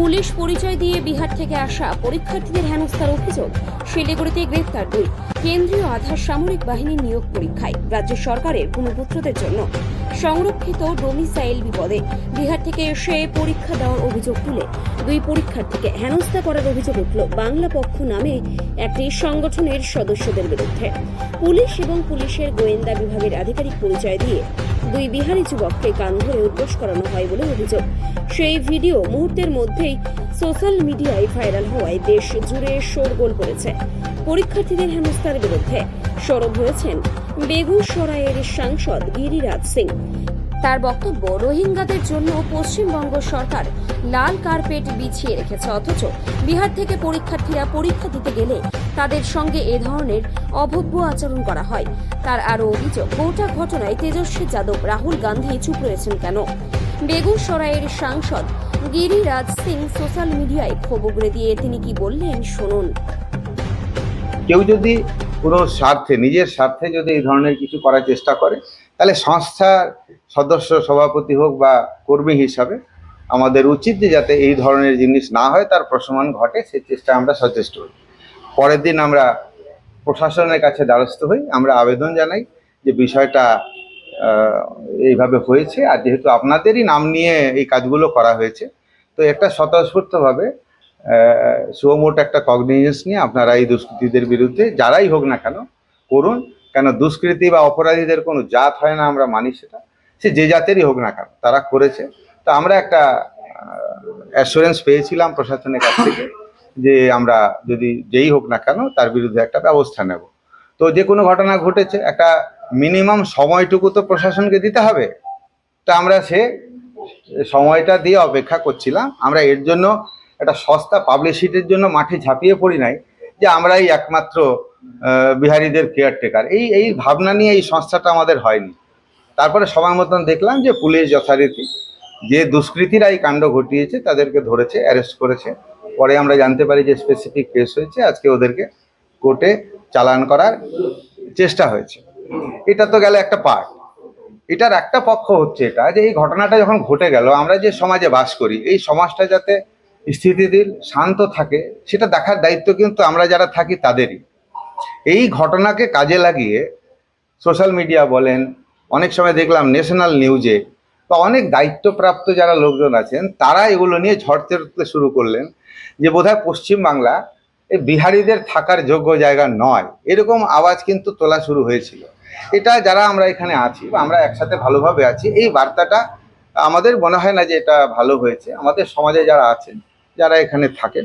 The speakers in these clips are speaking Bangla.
পুলিশ পরিচয় দিয়ে বিহার থেকে আসা পরীক্ষার্থীদের হেনস্থার অভিযোগ, শিলিগুড়িতে গ্রেপ্তার দুই। কেন্দ্রীয় আধার সামরিক বাহিনীর নিয়োগ পরীক্ষায় রাজ্য সরকারের ভূমিপুত্রদের জন্য সংরক্ষিত ডোমিসাইল বিপদে। বিহার থেকে এসে পরীক্ষা দেওয়ার অভিযোগ তুলে দুই পরীক্ষার্থীকে হেনস্থা করার অভিযোগ উঠল বাংলা পক্ষ নামে একটি সংগঠনের সদস্যদের বিরুদ্ধে। পুলিশ এবং পুলিশের গোয়েন্দা বিভাগের আধিকারিক পরিচয় দিয়ে দুই বিহারি যুবককে কান ধরে উদ্বোস করানো হয় বলে অভিযোগ। সেই ভিডিও মুহূর্তের মধ্যেই সোশ্যাল মিডিয়ায় ভাইরাল হওয়ায় দেশ জুড়ে শোরগোল করেছে। পরীক্ষার্থীদের হেনস্থার বিরুদ্ধে সরব হয়েছেন বেগুসরাইয়ের সাংসদ গিরিরাজ সিং। তার বক্তব্য, রোহিঙ্গাদের জন্য পশ্চিমবঙ্গ সরকার লাল কার্পেট বিছিয়ে রেখেছে। অথচ বিহার থেকে পরীক্ষার্থীরা পরীক্ষা দিতে গেলে তাদের সঙ্গে এ ধরনের অভব্য আচরণ করা হয়। তার আরও অভিযোগ, গোটা ঘটনায় তেজস্বী যাদব, রাহুল গান্ধী চুপ রয়েছেন কেন? বেগুসরাইয়ের সাংসদ গিরিরাজ সিং সোশ্যাল মিডিয়ায় ক্ষোভ উগড়ে দিয়ে তিনি কি বললেন শুনুন। কেউ যদি কোনো স্বার্থে, নিজের স্বার্থে যদি এই ধরনের কিছু করার চেষ্টা করে তাহলে সংস্থার সদস্য, সভাপতি হোক বা কর্মী হিসাবে আমাদের উচিত যে যাতে এই ধরনের জিনিস না হয়, তার প্রশমন ঘটে সেই চেষ্টা আমরা সচেষ্ট হই। পরের দিন আমরা প্রশাসনের কাছে দ্বারস্থ হই, আমরা আবেদন জানাই যে বিষয়টা এইভাবে হয়েছে। আর যেহেতু আপনাদেরই নাম নিয়ে এই কাজগুলো করা হয়েছে, তো একটা স্বতঃস্ফূর্তভাবে সুমোট একটা কগনিজেন্স নিয়ে আপনারা এই দুষ্কৃতীদের বিরুদ্ধে যারাই হোক না কেন করুন। কেন দুষ্কৃতী বা অপরাধীদের কোনো জাত হয় না, আমরা মানি সেটা। সে যে জাতেরই হোক না কেন, তারা করেছে। তো আমরা একটা অ্যাসুরেন্স পেয়েছিলাম প্রশাসনের কাছ থেকে যে আমরা যদি যেই হোক না কেন, তার বিরুদ্ধে একটা ব্যবস্থা নেব। তো যে কোনো ঘটনা ঘটেছে, একটা মিনিমাম সময়টুকু তো প্রশাসনকে দিতে হবে। তা আমরা সে সময়টা দিয়ে অপেক্ষা করছিলাম। আমরা এর জন্য একটা সস্তা পাবলিসিটির জন্য মাঠে ঝাঁপিয়ে পড়ি নাই। যে আমরাই একমাত্র বিহারীদের কেয়ারটেকার এই এই ভাবনা নিয়ে এই সংস্থাটা আমাদের হয়নি। তারপরে সময় মতন দেখলাম যে পুলিশ যথারীতি যে দুষ্কৃতীরা এই কাণ্ড ঘটিয়েছে, তাদেরকে ধরেছে অ্যারেস্ট করেছে। পরে আমরা জানতে পারি যে স্পেসিফিক কেস হয়েছে, আজকে ওদেরকে কোর্টে চালান করার চেষ্টা হয়েছে। এটা তো গেল একটা পার্ট এটার একটা পক্ষ হচ্ছে এটা, যে এই ঘটনাটা যখন ঘটে গেল, আমরা যে সমাজে বাস করি, এই সমাজটা যাতে স্থিতিশীল, শান্ত থাকে, সেটা দেখার দায়িত্ব কিন্তু আমরা যারা থাকি তাদেরই। এই ঘটনাকে কাজে লাগিয়ে সোশ্যাল মিডিয়া বলেন, অনেক সময় দেখলাম ন্যাশনাল নিউজে বা অনেক দায়িত্বপ্রাপ্ত যারা লোকজন আছেন, তারা এগুলো নিয়ে ঝড়তে শুরু করলেন যে বোধহয় পশ্চিমবাংলা এই বিহারিদের থাকার যোগ্য জায়গা নয়। এরকম আওয়াজ কিন্তু তোলা শুরু হয়েছিল। এটা যারা আমরা এখানে আছি বা আমরা একসাথে ভালোভাবে আছি, এই বার্তাটা আমাদের মনে হয় না যে এটা ভালো হয়েছে। আমাদের সমাজে যারা আছেন যারা এখানে থাকেন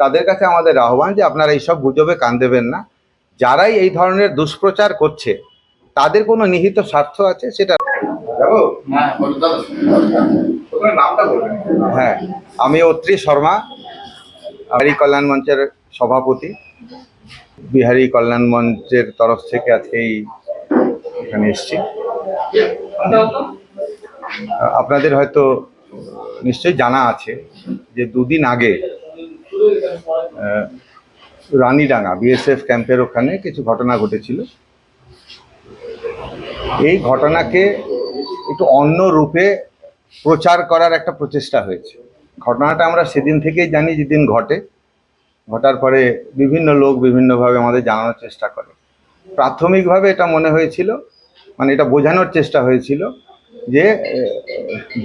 তাদের কাছে আমাদের আহ্বান যে আপনারা এইসব গুজবে কান দেবেন না। যারাই এই ধরনের দুষ্প্রচার করছে তাদের কোনো নিহিত স্বার্থ আছে সেটা হ্যাঁ আমি অত্রি শর্মা বিহারী কল্যাণ মঞ্চের সভাপতি। বিহারী কল্যাণ মঞ্চের তরফ থেকে আজকে এই এখানে এসেছি। আপনাদের হয়তো নিশ্চয়ই জানা আছে যে দুদিন আগে রানীডাঙ্গা বিএসএফ ক্যাম্পের ওখানে কিছু ঘটনা ঘটেছিল। এই ঘটনাকে একটু অন্য রূপে প্রচার করার একটা প্রচেষ্টা হয়েছে। ঘটনাটা আমরা সেদিন থেকেই জানি যেদিন ঘটে। ঘটার পরে বিভিন্ন লোক বিভিন্নভাবে আমাদের জানানোর চেষ্টা করে। প্রাথমিকভাবে এটা মনে হয়েছিল মানে এটা বোঝানোর চেষ্টা হয়েছিল যে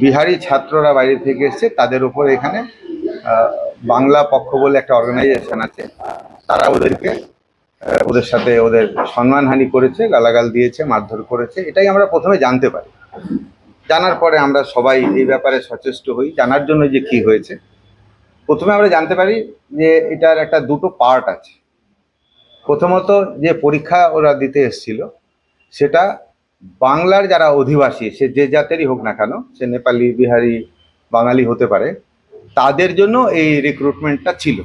বিহারি ছাত্ররা বাইরে থেকে এসছে, তাদের উপর এখানে বাংলা পক্ষ বলে একটা অর্গানাইজেশন আছে। তারা ওদেরকে ওদের সাথে ওদের সম্মানহানি করেছে, গালাগাল দিয়েছে, মারধর করেছে, এটাই আমরা প্রথমে জানতে পারি। জানার পরে আমরা সবাই এই ব্যাপারে সচেষ্ট হই, জানার জন্য যে কি হয়েছে। প্রথমে আমরা জানতে পারি যে এটার একটা দুটো পার্ট আছে। প্রথমত যে পরীক্ষা ওরা দিতে এসেছিল, সেটা বাংলার যারা অধিবাসী, সে যে জাতেরই হোক না কেন, সে নেপালি, বিহারি, বাঙালি হতে পারে, তাদের জন্য এই রিক্রুটমেন্টটা ছিল।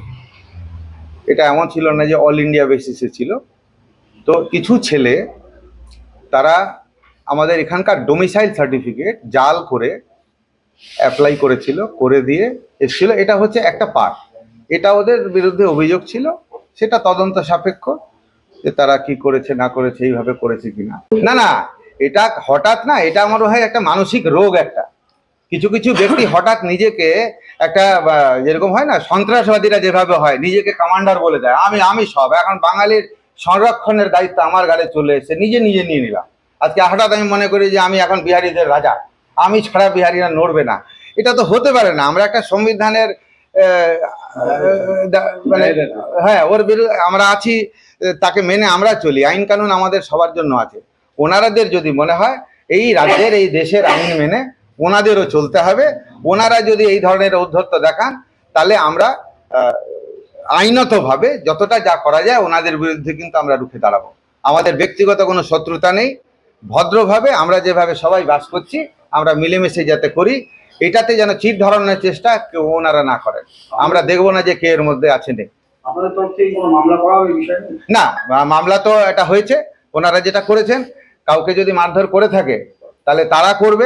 এটা এমন ছিল না যে অল ইন্ডিয়া বেসিসে ছিল। তো কিছু ছেলে, তারা আমাদের এখানকার ডোমিসাইল সার্টিফিকেট জাল করে অ্যাপ্লাই করেছিল, করে দিয়ে এসেছিল। এটা হচ্ছে একটা পার্ট এটা ওদের বিরুদ্ধে অভিযোগ ছিল, সেটা তদন্ত সাপেক্ষ যে তারা কি করেছে, না করেছে, এইভাবে করেছে কিনা। না না এটা হঠাৎ না এটা আমার হয় একটা মানসিক রোগ একটা। কিছু কিছু ব্যক্তি হঠাৎ নিজেকে একটা যেরকম হয় না সন্ত্রাসবাদীরা যেভাবে হয় নিজেকে কমান্ডার বলে দেয় আমি আমি সব এখন বাঙালির সংরক্ষণের দায়িত্ব আমার গালে চলে এসে নিজে নিজে নিয়ে নিলাম। আজকে হঠাৎ আমি মনে করি যে আমি এখন বিহারিদের রাজা আমি ছাড়া বিহারিরা নড়বে না। এটা তো হতে পারে না আমরা একটা সংবিধানের মানে হ্যাঁ ওর বিরুদ্ধে আমরা আছি তাকে মেনে আমরা চলি আইন কানুন আমাদের সবার জন্য আছে। ওনারাদের যদি মনে হয় এই রাজ্যের এই দেশের আইন মেনে ওনাদেরও চলতে হবে। ওনারা যদি এই ধরনের ঔদ্ধত্য দেখান তাহলে আমরা আইনতভাবে যতটা যা করা যায় ওনাদের বিরুদ্ধে কিন্তু আমরা রুখে দাঁড়াবো। আমাদের ব্যক্তিগত কোনো শত্রুতা নেই। ভদ্রভাবে আমরা যেভাবে সবাই বাস করছি আমরা মিলেমিশে যাতে করি এটাতে যেন চিট ধরানোর চেষ্টা কেউ ওনারা না করেন। আমরা দেখব না যে কে এর মধ্যে আছে নেই। না মামলা তো এটা হয়েছে। ওনারা যেটা করেছেন কাউকে যদি মারধর করে থাকে তাহলে তারা করবে।